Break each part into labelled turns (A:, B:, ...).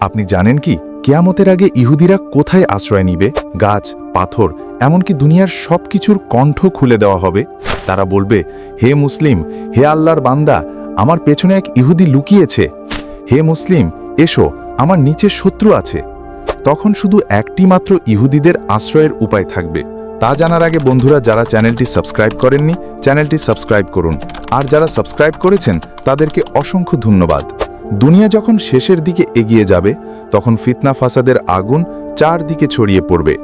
A: আপনি জানেন কি? কেয়ামতের আগে ইহুদিরা কোথায় আশ্রয় নিবে? গাছ, পাথর, এমনকি দুনিয়ার সব কিছুর কণ্ঠ খুলে দেওয়া হবে। তারা বলবে, হে মুসলিম, হে আল্লাহর বান্দা, আমার পেছনে এক ইহুদি লুকিয়েছে। হে মুসলিম, এসো, আমার নিচে শত্রু আছে। তখন শুধু একটি মাত্র ইহুদিদের আশ্রয়ের উপায় থাকবে। তা জানার আগে বন্ধুরা, যারা চ্যানেলটি সাবস্ক্রাইব করেননি, চ্যানেলটি সাবস্ক্রাইব করুন। আর যারা সাবস্ক্রাইব করেছেন, তাদেরকে অসংখ্য ধন্যবাদ। দুনিয়া যখন শেষের দিকে এগিয়ে যাবে, তখন ফিতনা ফাসাদের আগুন চারদিকে ছড়িয়ে পড়বে।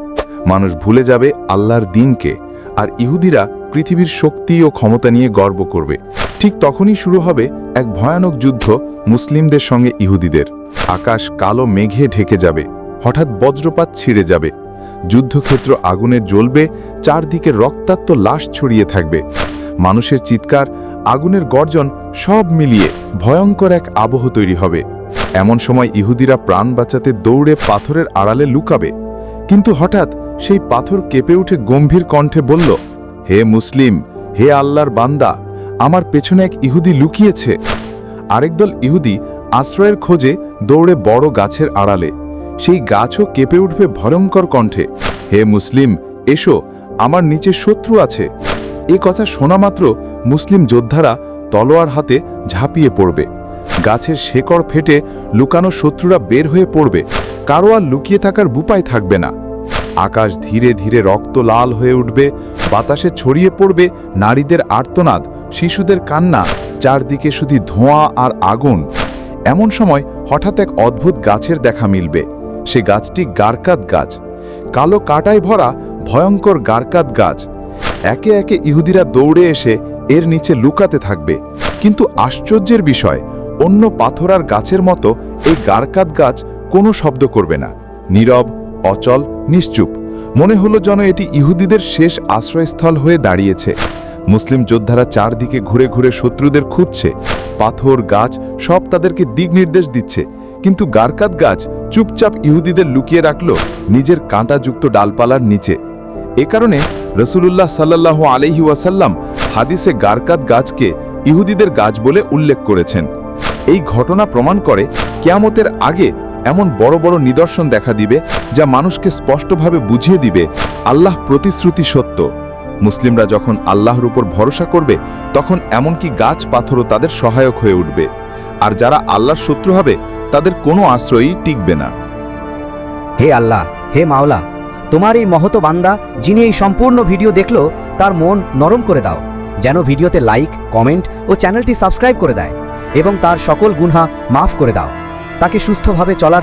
A: মানুষ ভুলে যাবে আল্লাহর দিনকে, আর ইহুদিরা পৃথিবীর শক্তি ও ক্ষমতা নিয়ে গর্ব করবে। ঠিক তখনই শুরু হবে এক ভয়ানক যুদ্ধ মুসলিমদের সঙ্গে ইহুদিদের। আকাশ কালো মেঘে ঢেকে যাবে, হঠাৎ বজ্রপাত ছিঁড়ে যাবে। যুদ্ধক্ষেত্র আগুনে জ্বলবে, চারদিকে রক্তাক্ত লাশ ছড়িয়ে থাকবে। মানুষের চিৎকার আগুনের গর্জন সব মিলিয়ে ভয়ঙ্কর এক আবহ তৈরি হবে। এমন সময় ইহুদিরা প্রাণ বাঁচাতে দৌড়ে পাথরের আড়ালে লুকাবে। কিন্তু হঠাৎ সেই পাথর কেঁপে উঠে গম্ভীর কণ্ঠে বলল, হে মুসলিম, হে আল্লাহর বান্দা, আমার পেছনে এক ইহুদি লুকিয়েছে। আরেক দল ইহুদি আশ্রয়ের খোঁজে দৌড়ে বড় গাছের আড়ালে। সেই গাছও কেঁপে উঠবে ভয়ঙ্কর কণ্ঠে। হে মুসলিম, এসো, আমার নিচে শত্রু আছে। এ কথা শোনা মাত্র মুসলিম যোদ্ধারা তলোয়ার হাতে ঝাঁপিয়ে পড়বে। গাছের শেকড় ফেটে লুকানো শত্রুরা বের হয়ে পড়বে। কারও আর লুকিয়ে থাকার বুপায় থাকবে না। আকাশ ধীরে ধীরে রক্ত লাল হয়ে উঠবে, বাতাসে ছড়িয়ে পড়বে নারীদের আর্তনাদ, শিশুদের কান্না, চারদিকে শুধু ধোঁয়া আর আগুন। এমন সময় হঠাৎ এক অদ্ভুত গাছের দেখা মিলবে। সে গাছটি গারকাত গাছ। কালো কাটায় ভরা ভয়ঙ্কর গারকাত গাছ। একে একে ইহুদিরা দৌড়ে এসে এর নিচে লুকাতে থাকবে। কিন্তু আশ্চর্যের বিষয়, অন্য পাথর আর গাছের মতো এই গারকাত গাছ কোনো শব্দ করবে না। নীরব, অচল, নিশ্চুপ, মনে হলো যেন এটি ইহুদিদের শেষ আশ্রয়স্থল হয়ে দাঁড়িয়েছে। মুসলিম যোদ্ধারা চারদিকে ঘুরে ঘুরে শত্রুদের খুঁজছে। পাথর, গাছ, সব তাদেরকে দিক নির্দেশ দিচ্ছে। কিন্তু গারকাত গাছ চুপচাপ ইহুদিদের লুকিয়ে রাখল নিজের কাঁটাযুক্ত ডালপালার নিচে। এ কারণে রসুলুল্লাহ সাল্লাহ আলহি ওয়াসাল্লাম হাদিসে গারকাত গাছকে ইহুদিদের গাছ বলে উল্লেখ করেছেন। এই ঘটনা প্রমাণ করে কেয়ামতের আগে এমন বড় বড় নিদর্শন দেখা দিবে যা মানুষকে স্পষ্টভাবে বুঝিয়ে দিবে আল্লাহ প্রতিশ্রুতি সত্য। মুসলিমরা যখন আল্লাহর উপর ভরসা করবে, তখন এমনকি গাছ পাথরও তাদের সহায়ক হয়ে উঠবে। আর যারা আল্লাহর শত্রু হবে, তাদের কোনো আশ্রয়ই টিকবে না।
B: হে আল্লাহ, হে মাওলা তোমার এই মহত বান্দা, যিনি এই সম্পূর্ণ ভিডিও দেখল, তার মন নরম করে দাও, যেন ভিডিওতে লাইক, কমেন্ট ও চ্যানেলটি সাবস্ক্রাইব করে দেয় এবং তার সকল গুনহা মাফ করে দাও। তাকে সুস্থভাবে চলার